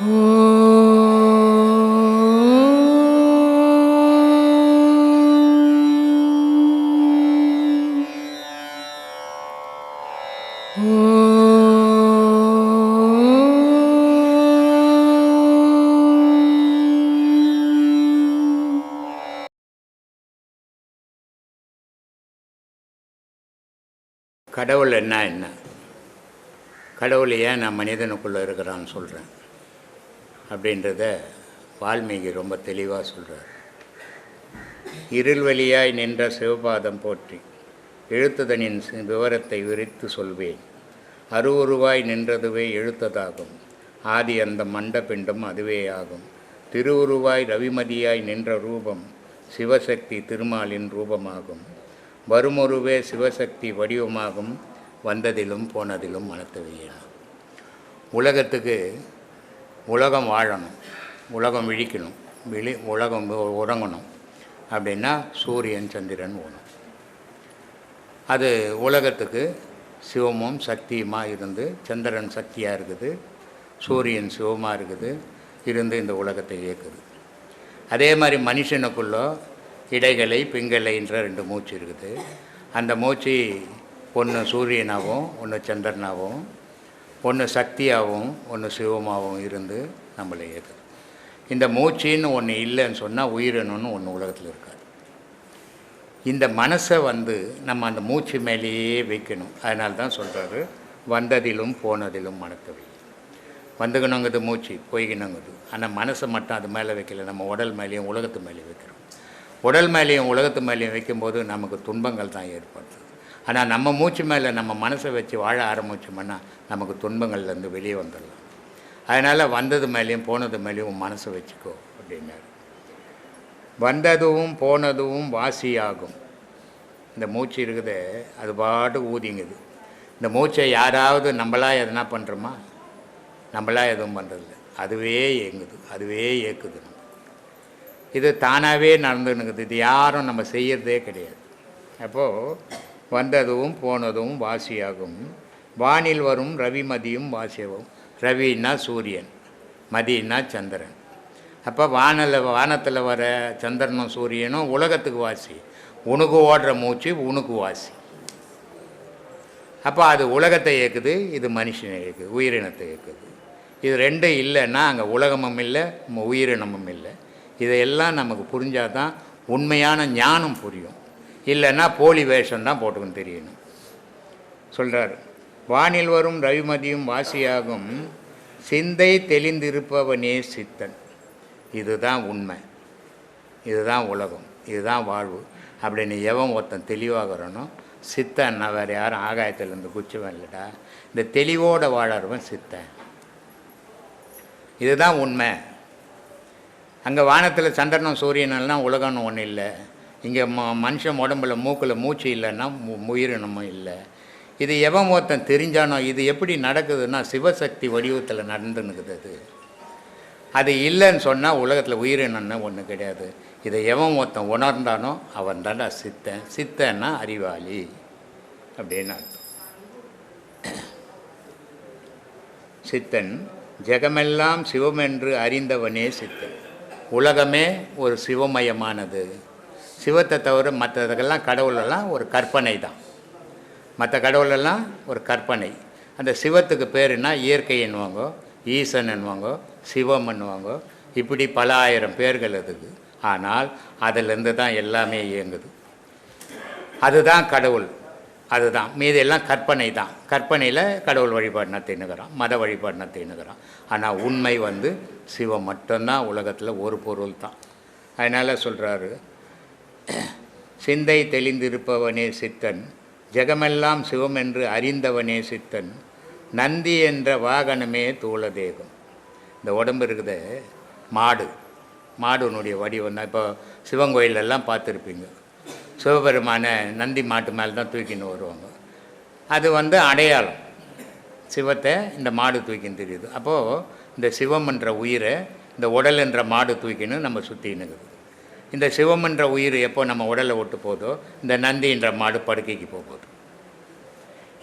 கடவுள் என்ன என்ன? கடவுள் ஏன் நான் மனிதனுக்குள்ளே இருக்கிறான்னு சொல்கிறேன் அப்படின்றத வால்மீகி ரொம்ப தெளிவாக சொல்கிறார் இருள் வழியாய் நின்ற சிவபாதம் போற்றி எழுத்துதனின் சி- விவரத்தை விரித்து சொல்வேன். அருவுருவாய் நின்றதுவே எழுத்ததாகும். ஆதி அந்த மண்டபிண்டம் அதுவே ஆகும் திருவுருவாய் ரவிமதியாய் நின்ற ரூபம் சிவசக்தி திருமாலின் ரூபமாகும். வருமொருவே சிவசக்தி வடிவமாகும் வந்ததிலும் போனதிலும் மனத்தவையேனும் உலகத்துக்கு உலகம் வாழணும் உலகம் விழிக்கணும் விழி உலகம் உறங்கணும். அப்படின்னா சூரியன் சந்திரன் ஓணும். அது உலகத்துக்கு சிவமும் சக்தியுமாக இருந்து சந்திரன் சக்தியாக இருக்குது சூரியன் சிவமாக இருக்குது இருந்து இந்த உலகத்தை இயக்குது. அதே மாதிரி மனுஷனுக்குள்ளே இடைகளை பிங்கலைன்ற ரெண்டு மூச்சு இருக்குது. அந்த மூச்சு ஒன்று சூரியனாகவும் ஒன்று சந்திரனாகவும் ஒன்று சக்தியாகவும் ஒன்று சிவமாகவும் இருந்து நம்மளை ஏற்று இந்த மூச்சின்னு ஒன்று இல்லைன்னு சொன்னால் உயிரினம்னு ஒன்று உலகத்தில் இருக்காது. இந்த மனசை வந்து நம்ம அந்த மூச்சு மேலேயே வைக்கணும். அதனால தான் சொல்கிறாரு வந்ததிலும் போனதிலும் மனத்தவை. வந்துக்கணுங்கிறது மூச்சு போய்க்கணுங்குது. ஆனால் மனசை மட்டும் அது மேலே வைக்கல நம்ம உடல் மேலேயும் உலகத்து மேலேயும் வைக்கிறோம். உடல் மேலேயும் உலகத்து மேலேயும் வைக்கும்போது நமக்கு துன்பங்கள் தான் ஏற்படுது. ஆனால் நம்ம மூச்சு மேலே நம்ம மனசை வச்சு வாழ ஆரம்பித்தோம்னா நமக்கு துன்பங்கள்லேருந்து வெளியே வந்துடலாம். அதனால் வந்தது மேலேயும் போனது மேலேயும் உன் மனசை வச்சுக்கோ அப்படின்னாரு. வந்ததும் போனதும் வாசியாகும். இந்த மூச்சு இருக்குது அது பாட்டு ஊதிங்குது. இந்த மூச்சை யாராவது நம்மளா எதனா பண்ணுறோமா நம்மளா எதுவும் பண்ணுறதில்ல அதுவே இயங்குது அதுவே இயக்குது இது தானாகவே நடந்துன்னுக்குது இது யாரும் நம்ம செய்கிறதே கிடையாது. அப்போது வந்ததும் போனதும் வாசியாகும். வானில் வரும் ரவிமதியும் வாசியாகும் ரவின்னா சூரியன் மதினா சந்திரன். அப்போ வானில் வானத்தில் வர சந்திரனும் சூரியனும் உலகத்துக்கு வாசி. உனக்கு ஓடுற மூச்சு உனக்கு வாசி. அப்போ அது உலகத்தை இயக்குது இது மனுஷனை இயக்குது உயிரினத்தை இயக்குது. இது ரெண்டும் இல்லைன்னா அங்கே உலகமும் இல்லை உயிரினமும் இல்லை. இதையெல்லாம் நமக்கு புரிஞ்சால் தான் உண்மையான ஞானம் புரியும். இல்லைன்னா போலி வேஷம் தான் போட்டுக்கணும் தெரியணும். சொல்கிறார் வானில் வரும் ரவிமதியும் வாசியாகும் சிந்தை தெளிந்திருப்பவனே சித்தன். இதுதான் உண்மை. இதுதான் உலகம். இதுதான் வாழ்வு. அப்படின்னு எவன் ஒருத்தன் தெளிவாகிறனோ சித்தன்னா வேறு யாரும் ஆகாயத்திலேருந்து குச்சிவன் இல்லைடா. இந்த தெளிவோட வாழறவன் சித்தன். இதுதான் உண்மை. அங்கே வானத்தில் சந்திரனும் சூரியனெல்லாம் உலகம்னு ஒன்றும் இல்லை. இங்கே ம மனுஷன் உடம்புல மூக்கில் மூச்சு இல்லைன்னா மு- உயிரினமும் இல்லை. இது எவன் ஒருத்தன் தெரிஞ்சானோ இது எப்படி நடக்குதுன்னா சிவசக்தி வடிவத்தில் நடந்துன்னுக்குது அது. அது இல்லைன்னு சொன்னால் உலகத்தில் உயிரினம்னு ஒன்று கிடையாது. இதை எவன் ஒருத்தன் உணர்ந்தானோ அவன் தாண்டா சித்தன். சித்தன்னா அறிவாளி. அப்படின்னு அர்த்தம். சித்தன் ஜெகமெல்லாம் சிவமென்று அறிந்தவனே சித்தன். உலகமே ஒரு சிவமயமானது. சிவத்தை தவிர மற்றதுக்கெல்லாம் கடவுளெல்லாம் ஒரு கற்பனை தான். மற்ற கடவுளெல்லாம் ஒரு கற்பனை. அந்த சிவத்துக்கு பேருனா இயற்கை என்னுவாங்க ஈசன் என்னுவாங்க சிவம் என்னுவாங்க இப்படி பல ஆயிரம் பேர்கள் அதுக்கு. ஆனால் அதிலிருந்து தான் எல்லாமே இயங்குது. அதுதான் கடவுள். அதுதான். மீதெல்லாம் கற்பனை தான். கற்பனையில் கடவுள் வழிபாடு நடத்தினுக்கிறான் மத வழிபாடு நடத்தினுக்கிறான் ஆனால் உண்மை வந்து சிவம் மட்டும்தான் உலகத்தில் ஒரு பொருள் தான். அதனால் சொல்கிறாரு சிந்தை தெளிந்திருப்பவனே சித்தன் ஜெகமெல்லாம் சிவம் என்று அறிந்தவனே சித்தன் நந்தி என்ற வாகனமே தூளதேகம். இந்த உடம்பு இருக்குது மாடு. மாடுனுடைய வடிவம் தான். இப்போ சிவன் கோயிலெல்லாம் பார்த்துருப்பீங்க. சிவபெருமான நந்தி மாட்டு மேலே தான் தூக்கின்னு வருவாங்க. அது வந்து அடையாளம். சிவத்தை இந்த மாடு தூக்கின்னு தெரியுது. அப்போது இந்த சிவம் என்ற உயிரை இந்த உடல் என்ற மாடு தூக்கின்னு நம்ம சுற்றினுக்குது இந்த சிவம் என்ற உயிர் எப்போ நம்ம உடலை விட்டு போதோ இந்த நந்தின்ற மாடு படுக்கைக்கு போகுது.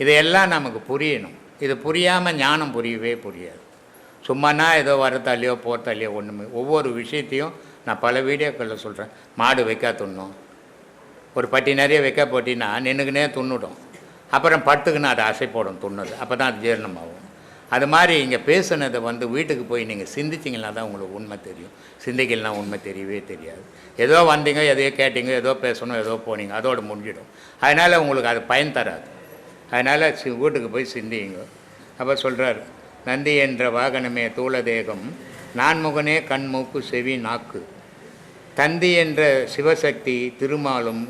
இதையெல்லாம் நமக்கு புரியணும். இது புரியாமல் ஞானம் புரியவே புரியாது. சும்மானா ஏதோ வரத்தாலையோ போகிறத்தாலையோ ஒன்றுமே ஒவ்வொரு விஷயத்தையும் நான் பல வீடியோக்களில் சொல்கிறேன் மாடு வைக்கா துண்ணும். ஒரு பட்டி நிறைய வைக்க போட்டின்னா நின்றுக்குனே துண்ணுடும். அப்புறம் படுத்துக்குன்னு அது அசை போடும் துண்ணுது. அப்போ தான் அது ஜீரணமாகும். அது மாதிரி இங்கே பேசுனதை வந்து வீட்டுக்கு போய் நீங்கள் சிந்திச்சிங்கன்னா தான் உங்களுக்கு உண்மை தெரியும். சிந்திக்கலாம் உண்மை தெரியவே தெரியாது. ஏதோ வந்தீங்க எதையோ கேட்டீங்க ஏதோ பேசணும் ஏதோ போனீங்க அதோடு முடிஞ்சிடும். அதனால் உங்களுக்கு அது பயன் தராது. அதனால் சி வீட்டுக்கு போய் சிந்திங்க. அப்போ சொல்கிறார் நந்தி என்ற வாகனமே தூள தேகம் நான்முகனே கண் மூக்கு செவி நாக்கு. தந்தி என்ற சிவசக்தி திருமாலும்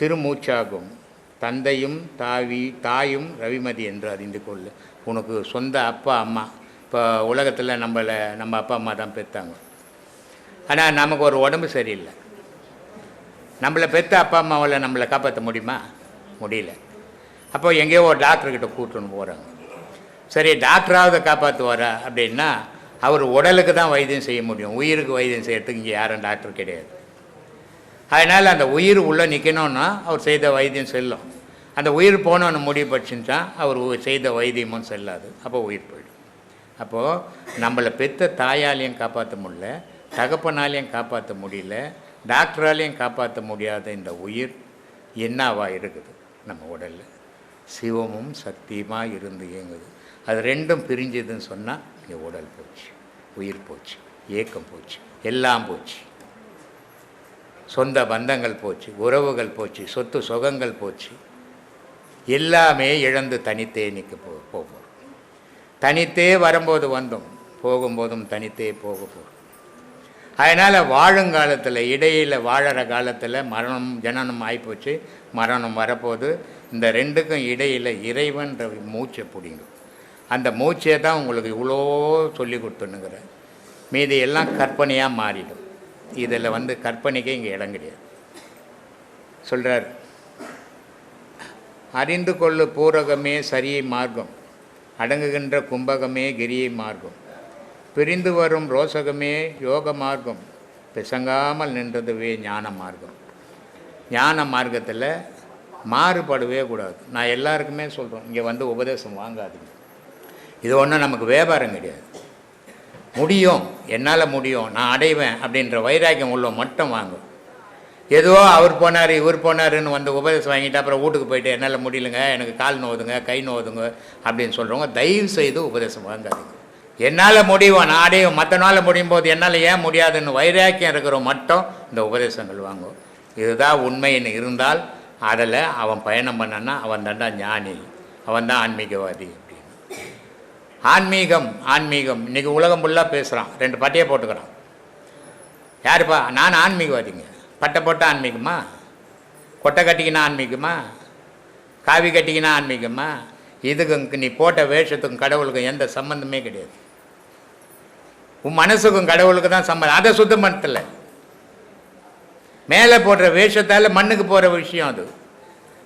திருமூச்சாகும். தந்தையும் தாவி தாயும் ரவிமதி என்று அறிந்து கொள்ளு. உனக்கு சொந்த அப்பா அம்மா. இப்போ உலகத்தில் நம்மளை நம்ம அப்பா அம்மா தான் பெற்றாங்க ஆனால் நமக்கு ஒரு உடம்பு சரியில்லை. நம்மளை பெற்ற அப்பா அம்மாவில் நம்மளை காப்பாற்ற முடியுமா? முடியல. அப்போ எங்கேயோ ஒரு டாக்டர்கிட்ட கூட்டுன்னு போகிறாங்க சரி டாக்டராவது காப்பாற்றுவாரா அப்படின்னா அவர் உடலுக்கு தான் வைத்தியம் செய்ய முடியும். உயிருக்கு வைத்தியம் செய்யறதுக்கு இங்கே யாரும் டாக்டர் கிடையாது. அதனால் அந்த உயிர் உள்ளே நிற்கணும்னா அவர் செய்த வைத்தியம் செல்லும். அந்த உயிர் போனோன்னு முடிவு பட்டுச்சுன்னா அவர் செய்த வைத்தியமும் செல்லாது. அப்போ உயிர் போயிடும். அப்போது நம்மளை பெற்ற தாயாலையும் காப்பாற்ற முடியல தகப்பனாலையும் காப்பாற்ற முடியல டாக்டராலையும் காப்பாற்ற முடியாத இந்த உயிர் என்னவாக இருக்குது? நம்ம உடலில். சிவமும் சக்தியுமாக இருந்து இயங்குது. அது ரெண்டும் பிரிஞ்சுதுன்னு சொன்னால் இங்கே உடல் போச்சு உயிர் போச்சு ஏக்கம் போச்சு எல்லாம் போச்சு. சொந்த பந்தங்கள் போச்சு உறவுகள் போச்சு சொத்து சுகங்கள் போச்சு. எல்லாமே இழந்து தனித்தே நிற்க போ போகும். தனித்தே வரும்போது வந்தோம் போகும்போதும் தனித்தே போக போகும் அதனால் வாழுங்காலத்தில் இடையில் வாழற காலத்தில் மரணம் ஜனனம் ஆகிப்போச்சு மரணம் வரப்போது இந்த ரெண்டுக்கும் இடையில் இறைவன்ற மூச்சை பிடிங்கும். அந்த மூச்சை தான் உங்களுக்கு இவ்வளோ சொல்லி கொடுத்துனுங்கிறேன் மீதி எல்லாம் கற்பனையாக மாறிடும். இதில் வந்து கற்பனைக்கே இங்கே இடம் கிடையாது. சொல்கிறார் அறிந்து கொள்ளு பூரகமே சரியை மார்க்கம். அடங்குகின்ற கும்பகமே கிரியை மார்க்கம். பிரிந்து வரும் ரோசகமே யோக மார்க்கம். பிசங்காமல் நின்றதுவே ஞான மார்க்கம். ஞான மார்க்கத்தில் மாறுபடவே கூடாது. நான் எல்லாருக்குமே சொல்கிறோம் இங்கே வந்து உபதேசம் வாங்காதீங்க. இது ஒன்றும் நமக்கு வியாபாரம் கிடையாது. முடியும். என்னால் முடியும். நான் அடைவேன் அப்படின்ற வைராக்கியம் உள்ள மட்டும் வாங்கும். ஏதோ அவர் போனார் இவர் போனாருன்னு வந்து உபதேசம் வாங்கிட்டு அப்புறம் வீட்டுக்கு போயிட்டு என்னால் முடியலங்க எனக்கு கால் நோவுதுங்க கை நோவுதுங்க அப்படின்னு சொல்கிறவங்க தயவு செய்து உபதேசம் வாங்காதீங்க. என்னால் முடியும் நான் மற்ற நாளில் முடியும் போது என்னால் ஏன் முடியாதுன்னு வைராக்கியம் இருக்கிற மட்டும் இந்த உபதேசங்கள் வாங்கும். இதுதான் உண்மைன்னு இருந்தால் அதில் அவன் பயணம் பண்ணான்னா அவன் தாண்டா ஞானி அவன் தான் ஆன்மீகவாதி அப்படின்னு. ஆன்மீகம் ஆன்மீகம். இன்றைக்கி உலகம் ஃபுல்லாக பேசுகிறான் ரெண்டு பட்டியை போட்டுக்கிறான். யாருப்பா? நான் ஆன்மீகவாதிங்க. பட்டை போட்டால் ஆன்மீகமா? கொட்டை கட்டிக்கினா ஆன்மீகமா? காவி கட்டிக்கினா ஆன்மீகமா? இதுக்கும் நீ போட்ட வேஷத்துக்கும் கடவுளுக்கும் எந்த சம்மந்தமே கிடையாது. உன் மனசுக்கும் கடவுளுக்கு தான் சம்மந்தம் அதை சுத்தம் பண்ணல மேலே போடுற வேஷத்தால் மண்ணுக்கு போகிற விஷயம் அது.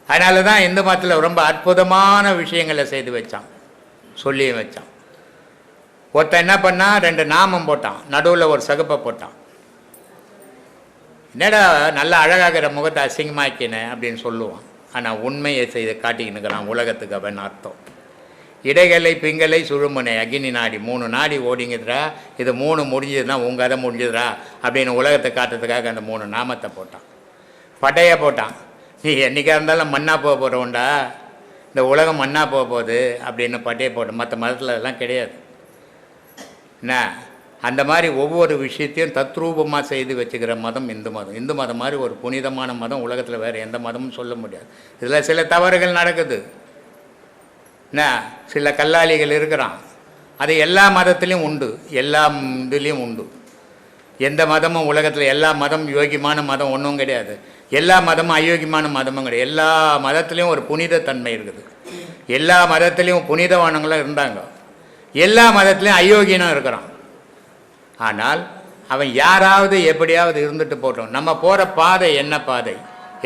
அதனால தான் இந்து மதத்தில் ரொம்ப அற்புதமான விஷயங்களை செய்து வச்சான். சொல்லியும் வச்சான். ஒருத்தன் என்ன பண்ணால் ரெண்டு நாமம் போட்டான். நடுவில் ஒரு சகுப்பை போட்டான். என்னடா நல்லா அழகாகிற முகத்தை அசிங்கமாக்கினேன் அப்படின்னு சொல்லுவான். ஆனால் உண்மையை செய்து காட்டிக்கினுக்கிறான் உலகத்துக்கு அவன் அர்த்தம். இடைகளை பிங்கலை சுழுமுனை அக்னி நாடி மூணு நாடி ஓடிங்குதுடா. இது மூணு முடிஞ்சதுன்னா உங்கள் அதை முடிஞ்சதுடா அப்படின்னு உலகத்தை காட்டுறதுக்காக அந்த மூணு நாமத்தை போட்டான். பட்டையை போட்டான். நீ என்றைக்காக இருந்தாலும் மண்ணாக போக போகிறோண்டா இந்த உலகம் மண்ணாக போக போகுது அப்படின்னு பட்டையை போட்டோம் மற்ற மதத்தில் அதெல்லாம் கிடையாது. என்ன? அந்த மாதிரி ஒவ்வொரு விஷயத்தையும் தத்ரூபமாக செய்து வச்சுக்கிற மதம் இந்து மதம். இந்து மதம் மாதிரி ஒரு புனிதமான மதம் உலகத்தில் வேறு எந்த மதமும் சொல்ல முடியாது. இதில் சில தவறுகள் நடக்குது. என்ன? சில கல்லாளிகள் இருக்கிறான். அது எல்லா மதத்துலேயும் உண்டு. எல்லா இதுலேயும் உண்டு. எந்த மதமும் உலகத்தில் எல்லா மதம் யோகியமான மதம் ஒன்றும் கிடையாது. எல்லா மதமும் அயோக்கியமான மதமும் கிடையாது. எல்லா மதத்துலேயும் ஒரு புனிதத்தன்மை இருக்குது. எல்லா மதத்துலேயும் புனிதவானங்களும் இருந்தாங்க. எல்லா மதத்துலேயும் அயோக்கியனும் இருக்கிறான். ஆனால் அவன் யாராவது எப்படியாவது இருந்துட்டு போட்டோம் நம்ம போகிற பாதை என்ன பாதை?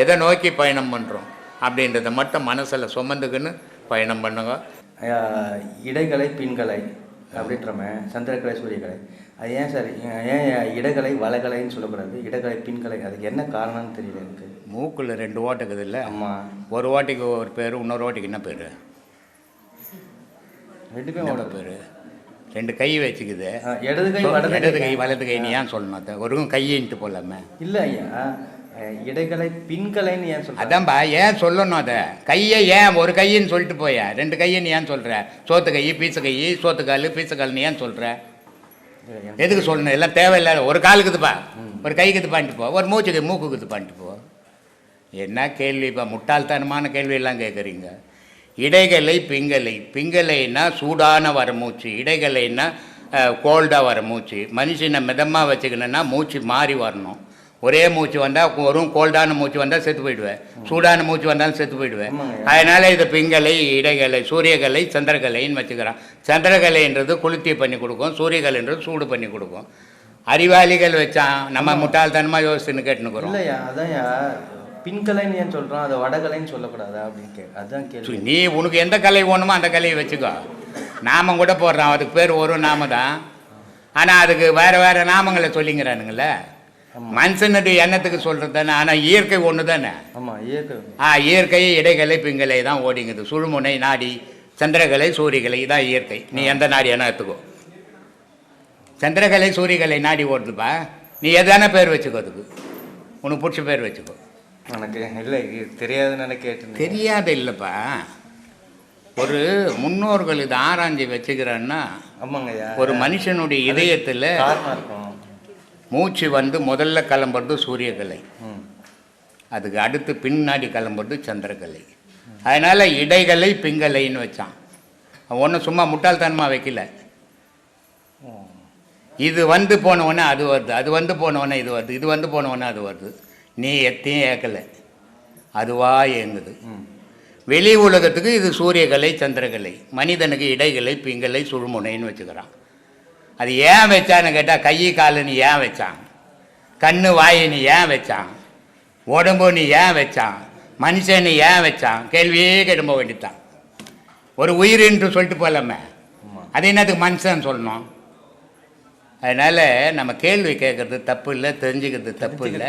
எதை நோக்கி பயணம் பண்ணுறோம் அப்படின்றத மட்டும் மனசில் சுமந்துக்குன்னு பயணம் பண்ணுங்க. இடைக்கலை பின்கலை அப்படின்றமே சந்திரக்கலை சூரியக்கலை அது ஏன் சார் ஏன் இடகலை வளகலைன்னு சொல்லக்கூடாது? இடகலை பின்கலை அதுக்கு என்ன காரணம்னு தெரியல எனக்கு. மூக்கில் ரெண்டு ஓட்டுக்குது இல்லை? ஆமாம் ஒரு ஓட்டைக்கு ஒரு பேர் இன்னொரு ஓட்டைக்கு என்ன பேர்? என்ன ஓட பேர்? ரெண்டு கை வச்சுக்குது. இடது கை இடது கை வலது கை நீ ஏன் சொல்லணும்? ஒரு கையின்ட்டு போலாமே. இல்ல ஐயா இடைகளை பின்கலைன்னு ஏன் சொல்றேன் அதான்பா ஏன் சொல்லணும் அதை? கையை ஏன் ஒரு கையின்னு சொல்லிட்டு போய? ரெண்டு கையின்னு ஏன் சொல்ற? சோத்து கை பீச கை சோத்துக்கால் பீசக்கால்னு ஏன் சொல்ற? எதுக்கு சொல்லணும்? எல்லாம் தேவையில்லாத ஒரு காலுக்குதுப்பா ஒரு கைக்குது பண்ணிட்டு போ. ஒரு மூச்சுக்கு மூக்குக்குது பண்ணிட்டு போ. என்ன கேள்விப்பா? முட்டாள்தனமான கேள்வியெல்லாம் கேட்குறீங்க இடைகளை பிங்கலை. பிங்கலைன்னா சூடான வர மூச்சு இடைகளைன்னா கோல்டாக வர மூச்சு மனுஷனை மிதமாக வச்சுக்கணுன்னா மூச்சு மாறி வரணும். ஒரே மூச்சு வந்தால் வரும் கோல்டான மூச்சு வந்தால் செத்து போயிடுவேன் சூடான மூச்சு வந்தாலும் செத்து போயிடுவேன். அதனால் இது பிங்கலை இடைகலை சூரியகலை சந்திரகலைன்னு வச்சுக்கிறான். சந்திரகலைன்றது குளிர்ச்சி பண்ணி கொடுக்கும். சூரியகலைன்றது சூடு பண்ணி கொடுக்கும். அறிவாளிகள் வச்சான். நம்ம முட்டாள்தனமாக யோசிச்சுன்னு அதான்யா பின்கலைன்னு ஏன் சொல்றோம் அதை வடகலைன்னு சொல்லக்கூடாதா அப்படின்னு கே அதான் கேள்வி. நீ உனக்கு எந்த கலை வேணுமோ அந்த கலையை வச்சுக்கோ. நாமம் கூட போடுறான் அதுக்கு பேர் ஒரு நாம தான். ஆனால் அதுக்கு வேறு வேறு நாமங்களை சொல்லிங்கிறானுங்களே. மனுஷனுடைய எண்ணத்துக்கு சொல்கிறது தானே ஆனால் இயற்கை ஒன்று தானே. ஆமா இயற்கை ஆ இயற்கை இடைகலை பிங்கலை தான் ஓடிங்குது. சுழுமுனை நாடி சந்திரகலை சூரியகலை தான் இயற்கை. நீ எந்த நாடி என்ன எடுத்துக்கோ. சந்திரகலை சூரியகலை நாடி ஓடுதுப்பா. நீ எதான பேர் வச்சுக்கோ அதுக்கு. உனக்கு பிடிச்ச பேர் வச்சுக்கோ. எனக்கு இல்லை இது தெரியாதுன்னு கேட்டு தெரியாத இல்லைப்பா. ஒரு முன்னோர்கள் இது ஆராய்ச்சி வச்சுக்கிறேன்னா ஆமாங்க ஐயா ஒரு மனுஷனுடைய இதயத்தில் மூச்சு வந்து முதல்ல கிளம்புறது சூரியகலை. அதுக்கு அடுத்து பின்னாடி கிளம்புறது சந்திரகலை. அதனால் இடைகலை பிங்கலைன்னு வச்சான். ஒன்றும் சும்மா முட்டாள்தனமாக வைக்கல. இது வந்து போனவொடனே அது வருது அது வந்து போனவொடனே இது வருது இது வந்து போனவொடனே அது வருது. நீ எத்தையும் ஏற்கலை அதுவா இயங்குது வெளி உலகத்துக்கு இது சூரியகலை சந்திரகலை மனிதனுக்கு இடைகலை பிங்கலை சுழுமுனைன்னு வச்சுக்கிறான். அது ஏன் வச்சான்னு கேட்டால் கை காலுன்னு ஏன் வச்சான்? கண்ணு வாயின்னு ஏன் வச்சான்? உடம்பு நீ ஏன் வச்சான்? மனுஷன்னு ஏன் வச்சான்? கேள்வியே கிளம்ப வேண்டியதான் ஒரு உயிரின்று சொல்லிட்டு போகலாமே அது என்னத்துக்கு மனுஷன் சொல்லணும்? அதனால் நம்ம கேள்வி கேட்குறது தப்பு இல்லை தெரிஞ்சுக்கிறது தப்பு இல்லை.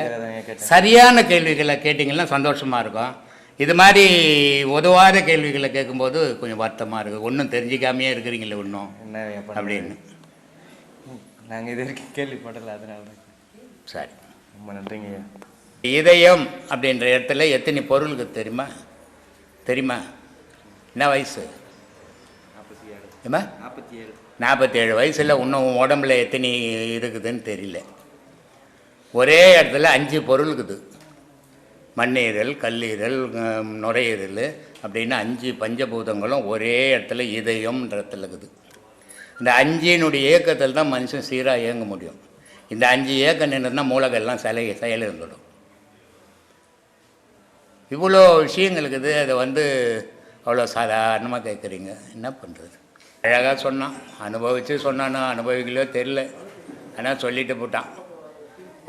சரியான கேள்விகளை கேட்டிங்கன்னா சந்தோஷமாக இருக்கும். இது மாதிரி உதவாத கேள்விகளை கேட்கும்போது கொஞ்சம் வருத்தமாக இருக்குது ஒன்றும் தெரிஞ்சிக்காமையே இருக்கிறீங்களே இன்னும் என்ன? அப்படின்னு. நாங்கள் இது வரைக்கும் கேள்விப்படல அதனால தான். சரி. ரொம்ப நன்றிங்க இதயம் அப்படின்ற இடத்துல எத்தனை பொருளுக்கு தெரியுமா? தெரியுமா? என்ன வயசு? ஏம்மா? நாற்பத்தி ஏழு. நாற்பத்தேழு வயசில் இன்னும் உடம்புல எத்தனை இருக்குதுன்னு தெரியல. ஒரே இடத்துல அஞ்சு பொருள் இருக்குது. மண்ணீரல் கல்லீரல் நுரையீரல் அப்படின்னு அஞ்சு பஞ்சபூதங்களும் ஒரே இடத்துல இதயம்ன்ற இடத்துல இருக்குது. இந்த அஞ்சினுடைய இயக்கத்தில் தான் மனுஷன் சீராக இயங்க முடியும். இந்த அஞ்சு ஏக்கம் நின்றுனா மூலகெல்லாம் சிலை செயல் இருந்துடும். இவ்வளோ விஷயங்கள் இருக்குது. அதை வந்து அவ்வளோ சாதாரணமாக கேட்குறீங்க. என்ன பண்ணுறது அழகாக சொன்னான். அனுபவித்து சொன்னானா அனுபவிக்கலையோ தெரில ஆனால் சொல்லிட்டு போட்டான்.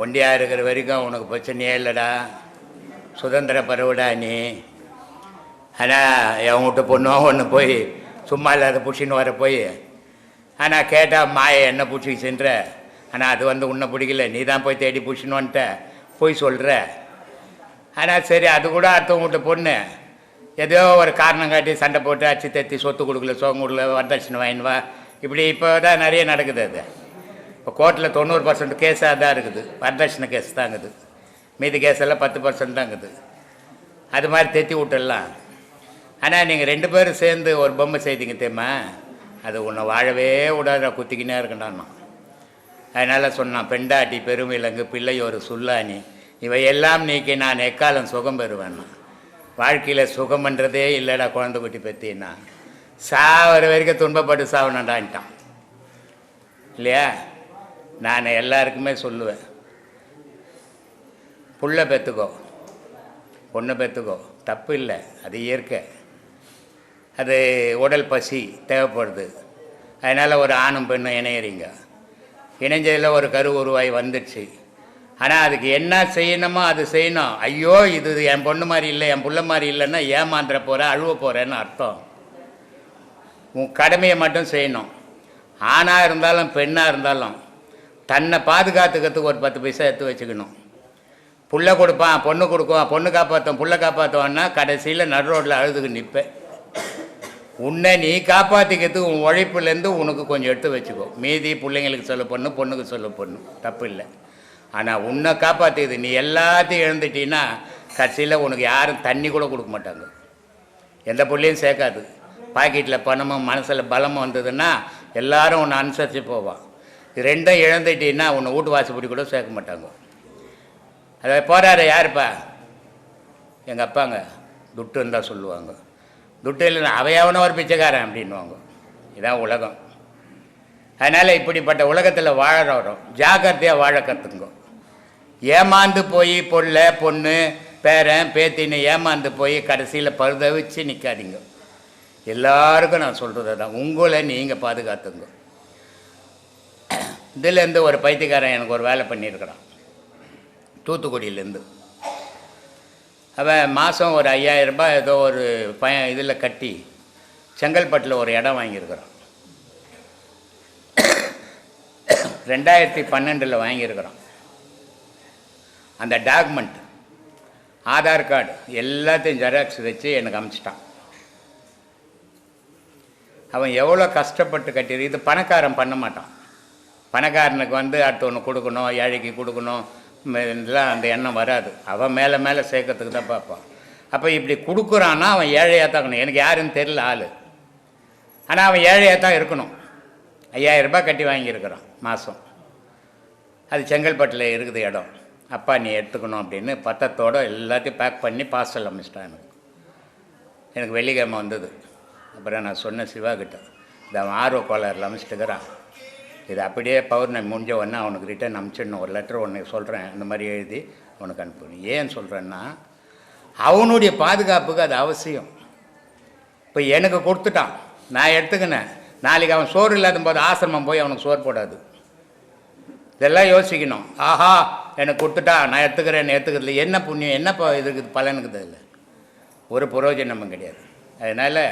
ஒண்டியாக இருக்கிற வரைக்கும் உனக்கு பிரச்சனையே இல்லைடா. சுதந்திர பருவடா நீ. ஆனால் என் வீட்டு ஒன்று போய் சும்மா இல்லாத பிடிச்சின்னு வர போய். ஆனால் கேட்டால் மாயை என்ன பிடிச்சிக்கிச்சுன்ற ஆனால் அது வந்து உன்னை பிடிக்கல. நீ தான் போய் தேடி பிடிச்சின்னு வந்துட்ட. போய் சொல்கிற ஆனால் சரி அது கூட அடுத்தவங்ககிட்ட பொண்ணு. ஏதோ ஒரு காரணம் காட்டி சண்டை போட்டு அச்சு தத்தி சொத்து கொடுக்கல சோகம் கொடுக்கல வரதட்சணை வாங்கினுவா இப்படி இப்போ தான் நிறைய நடக்குது அது. இப்போ கோர்ட்டில் தொண்ணூறு பர்சன்ட் கேஸாக தான் இருக்குது. வரதட்சணை கேஸ் தாங்குது மீதி கேஸ் எல்லாம் பத்து பர்சன்ட் தாங்குது அது மாதிரி தெத்தி விட்டுடலாம். ஆனால் நீங்கள் ரெண்டு பேரும் சேர்ந்து ஒரு பொம்மை செய்தீங்க தெரியுமா? அது உன்னை வாழவே விடாத குத்திக்கினே இருக்கண்டான்னா அதனால் சொன்னான் பெண்டாட்டி பெருமிலங்கு பிள்ளை ஒரு சுல்லானி இவையெல்லாம் நீக்கி நான் எக்காலம் சுகம் பெறுவேன்னா வாழ்க்கையில் சுகம்ன்றதே இல்லைடா குழந்தை குட்டி பெத்தின்னா. சாவர வரைக்கும் துன்பப்பட்டு சாவணண்டான்ட்டான் இல்லையா? நான் எல்லாருக்குமே சொல்லுவேன். புள்ள பெற்றுக்கோ பொண்ணை பெற்றுக்கோ தப்பு இல்லை. அது இயற்கை. அது உடல் பசி தேவைப்படுது. அதனால் ஒரு ஆணும் பெண்ணும் இணையறீங்க. இணைஞ்சதில் ஒரு கரு உருவாய் வந்துடுச்சு. ஆனால் அதுக்கு என்ன செய்யணுமோ அது செய்யணும். ஐயோ இது என் பொண்ணு மாதிரி இல்லை என் புள்ள மாதிரி இல்லைன்னா ஏமாந்துட போகிற அழுவ போகிறேன்னு அர்த்தம். உன் கடமையை மட்டும் செய்யணும். ஆணாக இருந்தாலும் பெண்ணாக இருந்தாலும் தன்னை பாதுகாத்துக்கிறதுக்கு ஒரு பத்து பைசா எடுத்து வச்சுக்கணும். புள்ள கொடுப்பான் பொண்ணு கொடுக்குவான் பொண்ணு காப்பாற்றும் புள்ள காப்பாற்றுவான்னா கடைசியில் நடு ரோட்டில் அழுதுக்கு நிற்பேன் உன்னை நீ காப்பாற்றிக்கிறதுக்கு உன் உழைப்புலேருந்து உனக்கு கொஞ்சம் எடுத்து வச்சுக்கோ. மீதி பிள்ளைங்களுக்கு சொல்ல பொண்ணு பொண்ணுக்கு சொல்ல பொண்ணு. தப்பு இல்லை. ஆனால் உன்னை காப்பாற்றுது நீ எல்லாத்தையும் இழந்துட்டீன்னா கடைசியில் உனக்கு யாரும் தண்ணி கூட கொடுக்க மாட்டாங்க. எந்த புள்ளையும் சேர்க்காது. பாக்கெட்டில் பணமும் மனசில் பலமும் வந்ததுன்னா எல்லாரும் உன்னை அனுசரித்து போவான் இது ரெண்டும் இழந்துட்டீங்கன்னா உன்னை வீட்டு வாசப்படி கூட சேர்க்க மாட்டாங்க. அதை போகிறாரு யாருப்பா? எங்கள் அப்பாங்க. துட்டு இருந்தால் சொல்லுவாங்க. துட்டு இல்லைன்னா அவையவனும் ஒரு பிச்சைக்காரன் அப்படின்வாங்க இதான் உலகம். அதனால் இப்படிப்பட்ட உலகத்தில் வாழறோம் ஜாக்கிரதையாக வாழ கற்றுங்க ஏமாந்து போய் பொருள பொண்ணு பேரன் பேத்தின்னு ஏமாந்து போய் கடைசியில் பழுதவிச்சு நிற்காதீங்க எல்லாருக்கும் நான் சொல்கிறது தான் உங்களை நீங்கள் பாதுகாத்துங்க இதுலேருந்து ஒரு பைத்தியக்காரன் எனக்கு ஒரு வேலை பண்ணியிருக்கிறான். தூத்துக்குடியிலேருந்து. அவன் மாதம் ஒரு ஐயாயிரம் ரூபாய் ஏதோ ஒரு பய இதில் கட்டி செங்கல்பட்டில் ஒரு இடம் வாங்கியிருக்கிறான். ரெண்டாயிரத்தி பன்னெண்டில் வாங்கியிருக்கிறான். அந்த டாக்குமெண்ட் ஆதார் கார்டு எல்லாத்தையும் ஜெராக்ஸ் வச்சு எனக்கு அமிச்சிட்டான். அவன் எவ்வளோ கஷ்டப்பட்டு கட்டி இது பணக்காரன் பண்ண மாட்டான். பணக்காரனுக்கு வந்து அடுத்தவனு கொடுக்கணும் ஏழைக்கு கொடுக்கணும் இதெல்லாம் அந்த எண்ணம் வராது. அவன் மேலே மேலே சேர்க்கறதுக்கு தான் பார்ப்பான். அப்போ இப்படி கொடுக்குறான்னா அவன் ஏழையாக தான் இருக்கணும். எனக்கு யாருன்னு தெரில ஆள். ஆனால் அவன் ஏழையாக தான் இருக்கணும். ஐயாயிரம் ரூபாய் கட்டி வாங்கியிருக்கிறான் மாதம் அது செங்கல்பட்டில் இருக்குது இடம். அப்பா நீ எடுத்துக்கணும் அப்படின்னு பத்தத்தோடு எல்லாத்தையும் பேக் பண்ணி பார்சல் அமைச்சிட்டான் எனக்கு. எனக்கு வெள்ளிக்கிழமை வந்தது. அப்புறம் நான் சொன்னேன் சிவா கிட்ட இந்த அவன் ஆர்வ கோளாறுல அமைச்சிட்டுக்கிறான் இது அப்படியே பௌர்ணமி முடிஞ்ச உடனே அவனுக்கு ரிட்டர்ன் அனுப்பிச்சிடணும். ஒரு லெட்டர் ஒன்று சொல்கிறேன் இந்த மாதிரி எழுதி உனக்கு அனுப்பணும். ஏன் சொல்கிறேன்னா அவனுடைய பாதுகாப்புக்கு அது அவசியம். இப்போ எனக்கு கொடுத்துட்டான். நான் எடுத்துக்கினேன். நாளைக்கு அவன் சோறு இல்லாத போது ஆசிரமம் போய் அவனுக்கு சோறு போடாது. இதெல்லாம் யோசிக்கணும். ஆஹா எனக்கு கொடுத்துட்டா நான் எடுத்துக்கிறேன் எடுத்துக்கிறதுல என்ன புண்ணியம் என்ன ப- இதுக்கு பலனுக்குது இல்லை ஒரு புரோஜனமும் கிடையாது. அதனால்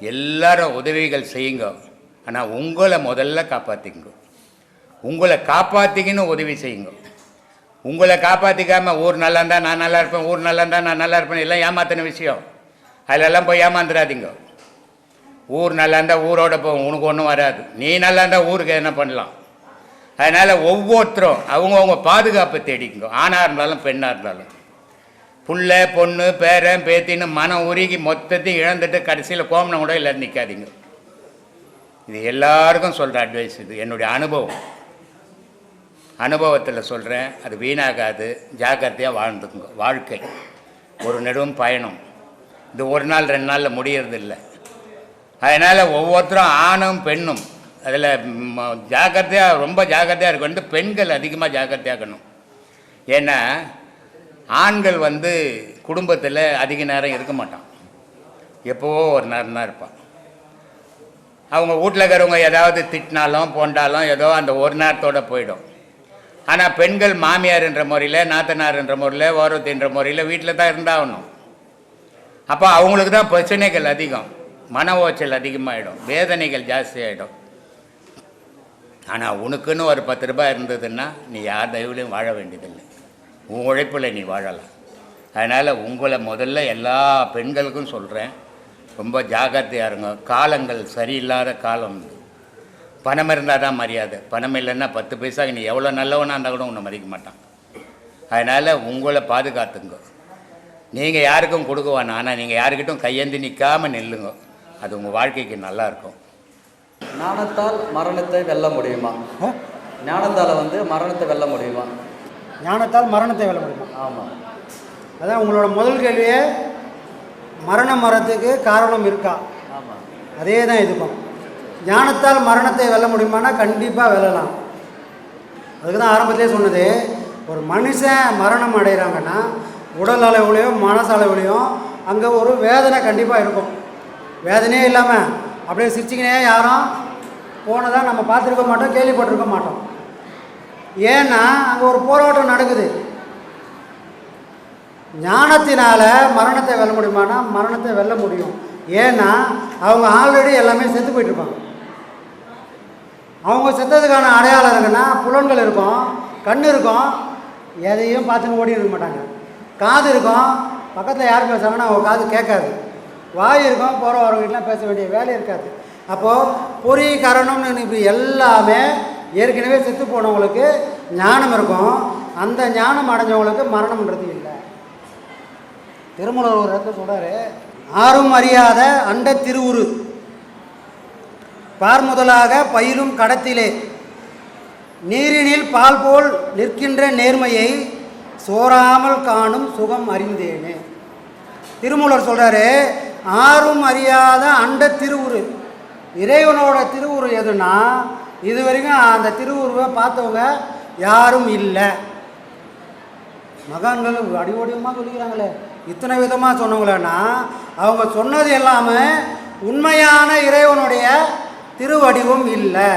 எல்லாரும் உதவிகள் செய்யுங்க. ஆனால் உங்களை முதல்ல காப்பாற்றிங்க உங்களை காப்பாற்றிக்கின்னு உதவி செய்யுங்க. உங்களை காப்பாற்றிக்காமல் ஊர் நல்லா இருந்தால் நான் நல்லா இருப்பேன் ஊர் நல்லா இருந்தால் நான் நல்லா இருப்பேன் எல்லாம் ஏமாத்தின விஷயம். அதிலெல்லாம் போய் ஏமாந்துடாதீங்க. ஊர் நல்லா இருந்தால் ஊரோட போகும் உனக்கு ஒன்றும் வராது. நீ நல்லா இருந்தால் ஊருக்கு என்ன பண்ணலாம்? அதனால் ஒவ்வொருத்தரும் அவங்கவுங்க பாதுகாப்பை தேடிக்கோ ஆணாக இருந்தாலும் பெண்ணாக இருந்தாலும். புள்ள பொண்ணு பேரன் பேத்தின்னு மனம் உருகி மொத்தத்தையும் இழந்துட்டு கடைசியில் கோமனம் கூட இல்லை நிற்காதீங்க இது எல்லாருக்கும் சொல்கிற அட்வைஸ் இது. என்னுடைய அனுபவம். அனுபவத்தில் சொல்கிறேன் அது வீணாகாது. ஜாக்கிரதையாக வாழ்ந்துக்குங்க. வாழ்க்கை. ஒரு நெடும் பயணம். இது ஒரு நாள் ரெண்டு நாளில் முடியறதில்லை. அதனால் ஒவ்வொருத்தரும் ஆணும் பெண்ணும் அதில் ஜாக்கிரதையாக ரொம்ப ஜாக்கிரதையாக இருக்கணும் வந்து பெண்கள் அதிகமாக ஜாக்கிரதையாக இருக்கணும். ஏன்னா ஆண்கள் வந்து குடும்பத்தில் அதிக நேரம் இருக்க மாட்டான். எப்போவோ ஒரு நேரம் தான் இருப்பான். அவங்க வீட்டில் இருக்கிறவங்க ஏதாவது திட்டினாலும் போண்டாலும் ஏதோ அந்த ஒரு நேரத்தோட போயிடும். ஆனால் பெண்கள் மாமியார்ன்ற முறையில் நாத்தனார்ன்ற முறையில் ஓரத்தின்ற முறையில் வீட்டில் தான் இருந்தாகணும். அப்போ அவங்களுக்கு தான் பிரச்சனைகள் அதிகம். மன ஓச்சல் அதிகமாகிடும் வேதனைகள் ஜாஸ்தி ஆகிடும் ஆனால் உனக்குன்னு ஒரு பத்து ரூபாய் இருந்ததுன்னா நீ யார் தயவுலையும் வாழ வேண்டியதில்லை. உன் உழைப்பில் நீ வாழலாம். அதனால் உங்களை முதல்ல எல்லா பெண்களுக்கும் சொல்கிறேன் ரொம்ப ஜாக்கிரதையாக இருங்க. காலங்கள் சரியில்லாத காலம். பணம் இருந்தால் தான் மரியாதை. பணம் இல்லைன்னா பத்து பைசா நீ எவ்வளோ நல்லவனாக இருந்தால் கூட உன்னை மதிக்க மாட்டான். அதனால் உங்களை பாதுகாத்துங்க. நீங்கள் யாருக்கும் கொடுக்க வேணாம். ஆனால் நீங்கள் யாருக்கிட்டும் கையேந்தி நிற்காமல் நில்லுங்க. அது உங்கள் வாழ்க்கைக்கு நல்லாயிருக்கும் ஞானத்தால் மரணத்தை வெல்ல முடியுமா? ஞானத்தால் வந்து மரணத்தை வெல்ல முடியுமா? ஞானத்தால் மரணத்தை வெல்ல முடியுமா? ஆமாம் அதான் உங்களோட முதல் கேள்வியே மரணம் மரத்துக்கு காரணம் இருக்கா? ஆமாம் அதே தான் இதுக்கும் ஞானத்தால் மரணத்தை வெல்ல முடியுமானா கண்டிப்பாக வெல்லலாம். அதுக்கு தான் ஆரம்பத்திலே சொன்னது ஒரு மனுஷன் மரணம் அடைகிறாங்கன்னா உடல் அளவுலையும் மனசு அளவுலையும் அங்கே ஒரு வேதனை கண்டிப்பாக இருக்கும். வேதனையே இல்லாமல் அப்படியே சிரிச்சிங்கனே யாரும் போனதாக நம்ம பார்த்துருக்க மாட்டோம் கேள்விப்பட்டிருக்க மாட்டோம். ஏன்னா அங்கே ஒரு போராட்டம் நடக்குது. ஞானத்தினால் மரணத்தை வெல்ல முடியுமானா மரணத்தை வெல்ல முடியும். ஏன்னா அவங்க ஆல்ரெடி எல்லாமே செத்து போயிட்டுருப்பாங்க. அவங்க செத்ததுக்கான அடையாளம் இருக்குன்னா புலன்கள் இருக்கும் கண் இருக்கும் எதையும் பார்த்துன்னு ஓடி இருக்க மாட்டாங்க. காது இருக்கும் பக்கத்தில் யார் பேசுகிறாங்கன்னா அவங்க காது கேட்காது. வாய் இருக்கும் போகிற பேச வேண்டிய வேலை இருக்காது. அப்போது பொறி கரணம்னு இப்படி எல்லாமே ஏற்கனவே செத்து போனவங்களுக்கு ஞானம் இருக்கும். அந்த ஞானம் அடைஞ்சவங்களுக்கு மரணம்ன்றது இல்லை. திருமலர் ஒரு இடத்துல சொல்கிறாரு ஆறும் அறியாத அண்ட திருவுரு பார் முதலாக பயிலும் கடத்திலே நீரினில் பால் போல் நிற்கின்ற நேர்மையை சோராமல் காணும் சுகம் அறிந்தேனே. திருமூலர் சொல்கிறாரு ஆறும் அறியாத அண்ட திருவுரு. இறைவனோட திருவுரு எதுனா இது வரைக்கும் அந்த திருவுருவை பார்த்தவங்க யாரும் இல்லை. மகான்கள் அடிவடிவமாக சொல்லிக்கிறாங்களே. இத்தனை விதமாக சொன்னவங்களேன்னா அவங்க சொன்னது எல்லாமே உண்மையான இறைவனுடைய திருவடிவும் இல்லை.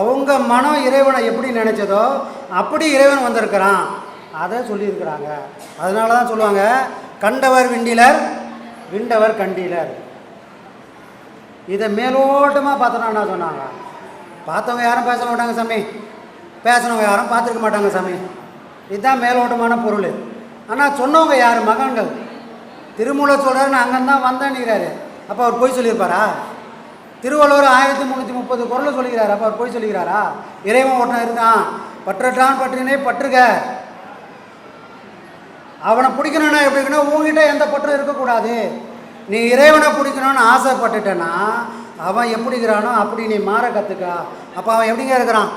அவங்க மனம் இறைவனை எப்படி நினைச்சதோ அப்படி இறைவன் வந்திருக்கிறான். அதை சொல்லியிருக்கிறாங்க. அதனால தான் சொல்லுவாங்க கண்டவர் விண்டிலர் விண்டவர் கண்டிலர். இதை மேலோட்டமாக பார்த்தோன்னா என்ன சொன்னாங்க? பார்த்தவங்க யாரும் பேச மாட்டாங்க சாமி. பேசினவங்க யாரும் பார்த்துருக்க மாட்டாங்க சாமி. இதுதான் மேலோட்டமான பொருள். ஆனால் சொன்னவங்க யார்? மகன்கள். திருமூல சொல்கிறார் நான் அங்கே தான் வந்தேன்னுங்கிறாரு அப்போ அவர் போய் சொல்லியிருப்பாரா? திருவள்ளுவர் ஆயிரத்தி முந்நூற்றி முப்பது குரலை சொல்லிக்கிறார். அப்போ அவர் போய் சொல்லிக்கிறாரா? இறைவன் ஒருத்தன் இருந்தான். பற்றற்றான் பற்றினே பற்றுக. அவனை பிடிக்கணும்னா எப்படி இருக்கணும்? உங்ககிட்ட எந்த பற்றும் இருக்கக்கூடாது. நீ இறைவனை பிடிக்கணும்னு ஆசைப்பட்டுட்டேன்னா அவன் எப்படி இருக்கிறானோ அப்படி நீ மாற கற்றுக்கா அப்போ அவன் எப்படிங்க இருக்கிறான்?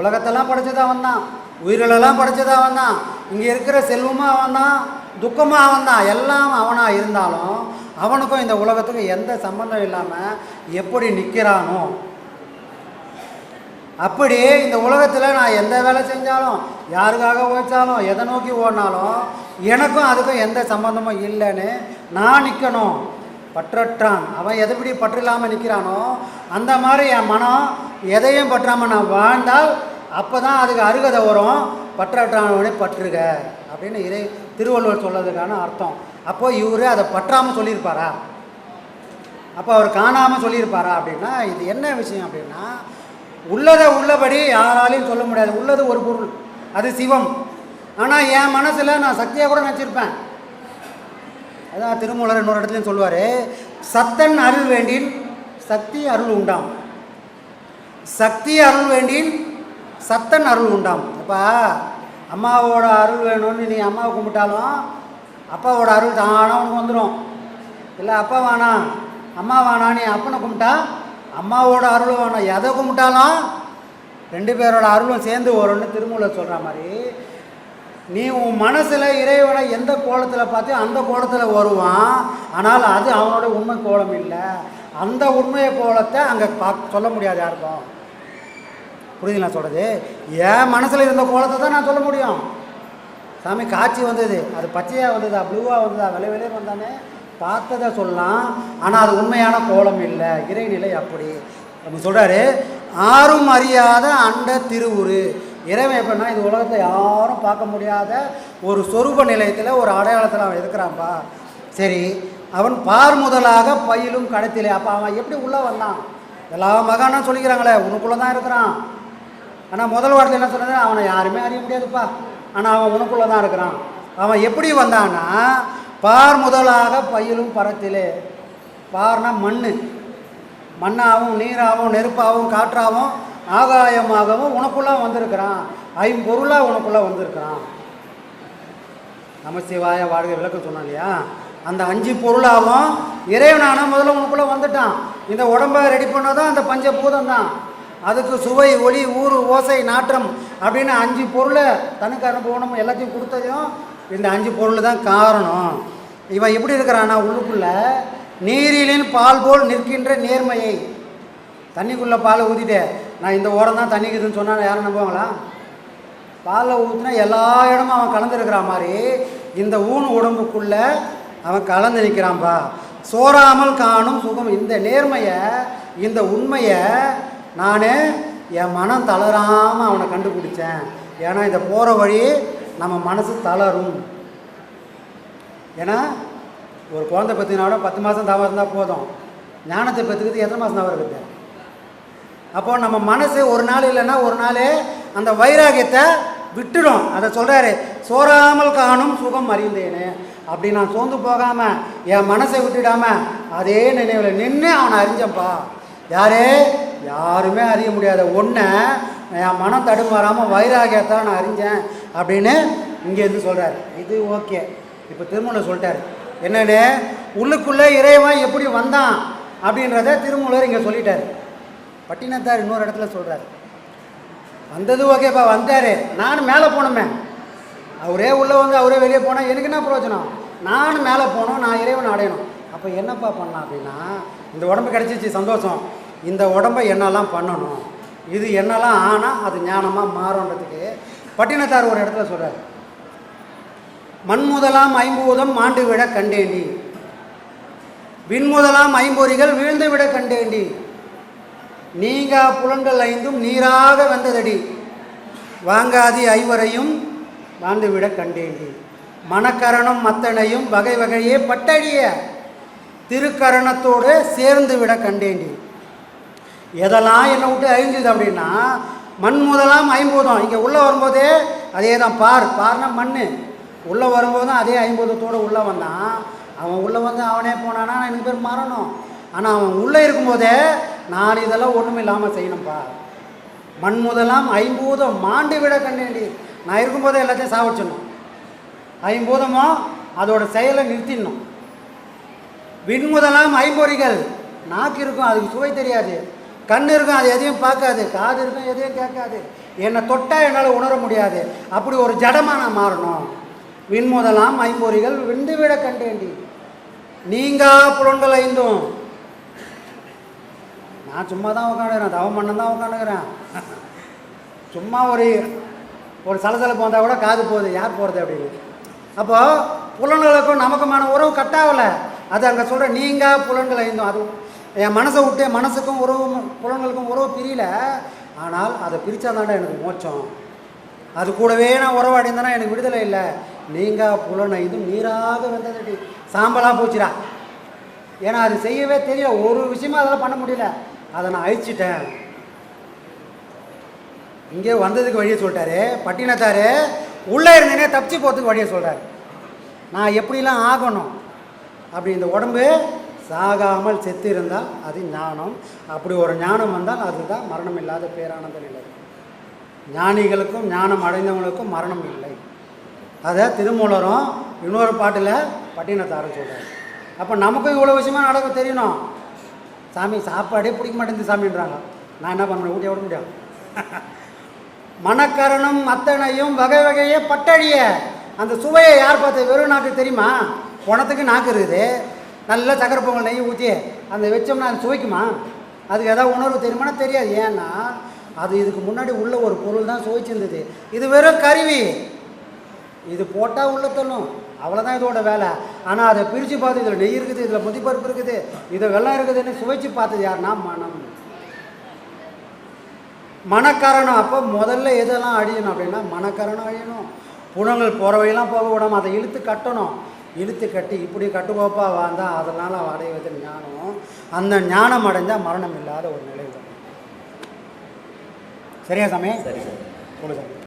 உலகத்தெல்லாம் படைச்சது அவன் தான் உயிரிலெல்லாம் படைச்சது அவன் தான் இங்கே இருக்கிற செல்வமாக அவன் தான் துக்கமும் அவன் தான் எல்லாம் அவனாக இருந்தாலும் அவனுக்கும் இந்த உலகத்துக்கும் எந்த சம்பந்தம் இல்லாமல் எப்படி நிற்கிறானோ அப்படி இந்த உலகத்தில் நான் எந்த வேலை செஞ்சாலும் யாருக்காக உழைச்சாலும் எதை நோக்கி ஓடினாலும் எனக்கும் அதுக்கும் எந்த சம்பந்தமும் இல்லைன்னு நான் நிற்கணும் பற்றற்றான். அவன் எதுபடி பற்று இல்லாமல் நிற்கிறானோ அந்த மாதிரி என் மனம் எதையும் பற்றாமல் நான் வாழ்ந்தால் அப்போ தான் அதுக்கு அருகதை வரும். பற்றற்றானவனே பற்றுக அப்படின்னு இதை திருவள்ளுவர் சொல்றதுக்கான அர்த்தம். அப்போ இவர் அதை பற்றாமல் சொல்லியிருப்பாரா? அப்போ அவர் காணாமல் சொல்லியிருப்பாரா அப்படின்னா இது என்ன விஷயம் அப்படின்னா உள்ளதை உள்ளபடி யாராலையும் சொல்ல முடியாது. உள்ளது ஒரு பொருள். அது சிவம். ஆனால் என் மனசில் நான் சக்தியாக கூட நினச்சிருப்பேன். அதான் திருமூலர் இன்னொரு இடத்துலையும் சொல்லுவார் சத்தன் அருள் வேண்டின் சக்தி அருள் உண்டாம். சக்தி அருள் வேண்டின் சத்தன் அருள் உண்டாம். அப்பா அம்மாவோட அருள் வேணும்னு நீ அம்மாவை கும்பிட்டாலும் அப்பாவோட அருள் தானாக உனக்கு வந்துடும் இல்லை அப்பா வேணாம் அம்மா வானா நீ அப்பனை கும்பிட்டா அம்மாவோட அருளும் வேணும். எதை கும்பிட்டாலும் ரெண்டு பேரோட அருளும் சேர்ந்து வரும்னு திருமூலர் சொல்கிற மாதிரி நீ உன் மனசில் இறைவனை எந்த கோலத்தில் பார்த்து அந்த கோலத்தில் வருவான். ஆனால் அது அவனோட உண்மை கோலம் இல்லை. அந்த உண்மையை கோலத்தை அங்கே பா சொல்ல முடியாது யாருக்கும். புரியுது நான் சொல்கிறது என் மனசில் இருந்த கோலத்தை தான் நான் சொல்ல முடியும். சாமி காட்சி வந்தது. அது பச்சையாக வந்ததா ப்ளூவாக வந்ததா விலை விலை வந்தானே. பார்த்ததை சொல்லலாம் ஆனால் அது உண்மையான கோலம் இல்லை. இறைநிலை அப்படி. நம்ம சொல்கிறாரு ஆறும் அறியாத அண்ட திருவுரு. இறைவன் எப்படின்னா இந்த உலகத்தை யாரும் பார்க்க முடியாத ஒரு சொரூப நிலையத்தில் ஒரு அடையாளத்தில் அவன் இருக்கிறான்ப்பா சரி அவன் பார் முதலாக பயிலும் கடத்திலே. அப்போ அவன் எப்படி உள்ளே வந்தான் எல்லா மகானும் சொல்லிக்கிறாங்களே உனக்குள்ளே தான் இருக்கிறான். ஆனால் முதல் வாரத்தில் என்ன சொன்னது அவனை யாருமே அறிய முடியாதுப்பா. ஆனால் அவன் உனக்குள்ளே தான் இருக்கிறான். அவன் எப்படி வந்தான்னா பார் முதலாக பயிலும் பரத்திலே. பார்னா மண் மண்ணாகவும் நீராகவும் நெருப்பாகவும் காற்றாகவும் ஆகாயமாகவும் உனக்குள்ளே வந்திருக்கிறான். ஐம்பொருளாக உனக்குள்ளே வந்திருக்கிறான். நமசிவாய வாழ்க விளக்க சொன்னோம் இல்லையா? அந்த அஞ்சு பொருளாகவும் இறைவனான முதல்ல உனக்குள்ளே வந்துட்டான். இந்த உடம்பை ரெடி பண்ணதும் அந்த பஞ்சபூதம் தான் அதுக்கு சுவை ஒளி ஊறு ஓசை நாற்றம் அப்படின்னு அஞ்சு பொருளை தனக்கு அனுபவம் எல்லாத்தையும் கொடுத்ததையும் இந்த அஞ்சு பொருள் தான் காரணம். இவன் எப்படி இருக்கிறானா உள்ளுக்குள்ள நீரிலின் பால் போல் நிற்கின்ற நேர்மையை. தண்ணிக்குள்ளே பாலை ஊற்றிட்டு நான் இந்த ஓரம் தான் தண்ணிக்குதுன்னு சொன்னால் யாரும் நம்புவாங்களா? பாலை ஊற்றினா எல்லா இடமும் அவன் கலந்துருக்கிற மாதிரி இந்த ஊன் உடம்புக்குள்ளே அவன் கலந்து நிற்கிறான்பா சோறாமல் காணும் சுகம். இந்த நேர்மையை இந்த உண்மையை நான் என் மனம் தளராமல் அவனை கண்டுபிடிச்சேன். ஏன்னா இந்த போகிற வழி நம்ம மனசு தளரும். ஏன்னா ஒரு குழந்தை பற்றினாலும் பத்து மாதம் தவறு இருந்தால் போதும். ஞானத்தை பற்றுக்கிறது எத்தனை மாதம் தவறு இருக்குது அப்போ நம்ம மனசு ஒரு நாள் இல்லைன்னா ஒரு நாள் அந்த வைராகியத்தை விட்டுடும். அதை சொல்கிறாரு சோறாமல் காணும் சுகம் அறிந்தேனே. அப்படி நான் சோர்ந்து போகாமல் என் மனசை விட்டுடாமல் அதே நினைவில் நின்று அவனை அறிஞ்சப்பா யாரே? யாருமே அறிய முடியாத ஒன்றை என் மனம் தடுமாறாமல் வைராகியத்தான் நான் அறிஞ்சேன் அப்படின்னு இங்கே இருந்து சொல்கிறார் இது ஓகே. இப்போ திருமூலர் சொல்லிட்டார். என்னன்னு? உள்ளுக்குள்ளே இறைவன் எப்படி வந்தான் அப்படின்றத திருமூலர் இங்கே சொல்லிட்டார். பட்டினத்தார் இன்னொரு இடத்துல சொல்கிறார் வந்தது ஓகேப்பா வந்தார். நானும் மேலே போனோமே அவரே உள்ளே வந்து அவரே வெளியே போனால் எனக்கு என்ன பிரயோஜனம்? நானும் மேலே போகணும் நான் இறைவன் அடையணும். அப்போ என்னப்பா பண்ணலாம் அப்படின்னா இந்த உடம்பு கிடச்சிச்சு சந்தோஷம். இந்த உடம்பை என்னெல்லாம் பண்ணணும்? இது என்னெல்லாம் ஆனால் அது ஞானமாக மாறுன்றதுக்கு பட்டினத்தார் ஒரு இடத்துல சொல்கிறார் மண்முதலாம் ஐம்பூதம் மாண்டு விட கண்டேண்டி. விண்முதலாம் ஐம்பொறிகள் வீழ்ந்து விட கண்டேண்டி. நீங்கா புலன்கள் ஐந்தும் நீராக வந்ததடி. வாங்காதி ஐவரையும் வாழ்ந்து விட கண்டேண்டி. மனக்கரணம் மத்தனையும் வகை வகையே பட்டடிய. திருக்கரணத்தோடு சேர்ந்து விட கண்டேண்டி. எதெல்லாம் என்னை விட்டு அழிஞ்சுது அப்படின்னா மண் முதலாம் ஐம்பூதம். இங்கே உள்ளே வரும்போதே அதே தான் பார். பார்னா மண் உள்ளே வரும்போதும் அதே ஐம்பூதத்தோடு உள்ளே வந்தான். அவன் உள்ளே வந்து அவனே போனானா எனக்கு பேர் மரணம். ஆனால் அவன் உள்ளே இருக்கும்போதே நான் இதெல்லாம் ஒன்றும் இல்லாமல் செய்யணும்ப்பா மண் முதலாம் ஐம்பூதம் மாண்டு விட கண்டேண்டி நான் இருக்கும்போதே எல்லாத்தையும் சாவடிச்சிடணும். ஐம்பூதமும் அதோட செயலை நிறுத்திடணும். விண்முதலாம் ஐம்பொறிகள். நாக்கு இருக்கும் அதுக்கு சுவை தெரியாது. கண் இருக்கும் அது எதையும் பார்க்காது. காது இருக்கும் எதையும் கேட்காது. என்னை தொட்டால் என்னால் உணர முடியாது. அப்படி ஒரு ஜடமாக நான் மாறணும். விண்முதலாம் ஐம்பொறிகள் விண்டு விட கண்டேண்டி. நீங்கா புலன்கள் ஐந்தும். நான் சும்மா தான் உட்காந்துக்கிறேன் தவம் பண்ண தான் உட்காந்துக்கிறேன் சும்மா ஒரு ஒரு சலசலப்பு வந்தால் கூட காது போகுது. யார் போகிறது அப்படின்னு அப்போது புலன்களுக்கும் நமக்குமான உறவு கட்டாகலை. அது அங்கே சொல்கிற நீங்கள் புலன்கள் ஐந்தும். அதுவும் என் மனசை விட்டு என் மனசுக்கும் உறவு புலன்களுக்கும் உறவு பிரியல. ஆனால் அதை பிரித்தா எனக்கு மோச்சம் அது கூடவே நான் உறவு உறவாடிந்தேன்னா எனக்கு விடுதலை இல்லை. நீங்கள் புலனை ஐந்தும் நீராக வந்ததடி சாம்பலாக போச்சுடா. ஏன்னா அது செய்யவே தெரியல. ஒரு விஷயமா அதெல்லாம் பண்ண முடியல. அதை நான் அழிச்சிட்டேன். இங்கே வந்ததுக்கு வழியை சொல்லிட்டாரு. பட்டினத்தாரு உள்ளே இருந்தேனே தப்பிச்சு போகிறதுக்கு வழியை சொல்கிறார் நான் எப்படிலாம் ஆகணும்? அப்படி இந்த உடம்பு சாகாமல் செத்து இருந்தால் அது ஞானம். அப்படி ஒரு ஞானம் வந்தால் அதுதான் மரணம் இல்லாத பேரானந்த நிலை ஞானிகளுக்கும் ஞானம் அடைந்தவங்களுக்கும் மரணம் இல்லை. அதை திருமூலரும் இன்னொரு பாட்டில் பட்டினத்தாரும் சொல்கிறார் அப்போ நமக்கும் இவ்வளோ விஷயமா நடக்க தெரியணும். சாமி சாப்பாடே பிடிக்க மாட்டேங்குது சாமின்றாங்க. நான் என்ன பண்ண ஊட்டி விட முடியும் மனக்கரணம் அத்தனையும் வகை வகையே பட்டழிய அந்த சுவையை யார் பார்த்து வெறும் நாக்கு தெரியுமா? குணத்துக்கு நாக்கு இருக்குது. நல்ல சக்கரை பொங்கல் நெய் ஊற்றி அந்த வச்சோம்னா அது சுவைக்குமா? அதுக்கு ஏதாவது உணர்வு தெரியுமானா தெரியாது. ஏன்னா அது இதுக்கு முன்னாடி உள்ள ஒரு பொருள் தான் சுவைச்சிருந்தது. இது வெறும் கருவி. இது போட்டால் உள்ள தள்ளும். அவ்வளோதான் இதோட வேலை. ஆனால் அதை பிரித்து பார்த்து இதில் நெய் இருக்குது இதில் முதிப்பருப்பு இருக்குது இதில் வெள்ளம் இருக்குதுன்னு சுவைச்சு பார்த்தது யாருன்னா மனம். மனக்கரணம். அப்போ முதல்ல எதெல்லாம் அழியணும் அப்படின்னா மனக்கரணம் அழியணும். புலங்கள் போகிறவையெல்லாம் போக விடாமல் அதை இழுத்து கட்டணும். இழுத்து கட்டி இப்படி கட்டுக்கோப்பா வாழ்ந்தால் அதனால் அடைவது ஞானம். அந்த ஞானம் அடைஞ்சால் மரணம் இல்லாத ஒரு நிலை வரும். சரியா சாமி? சரி சார்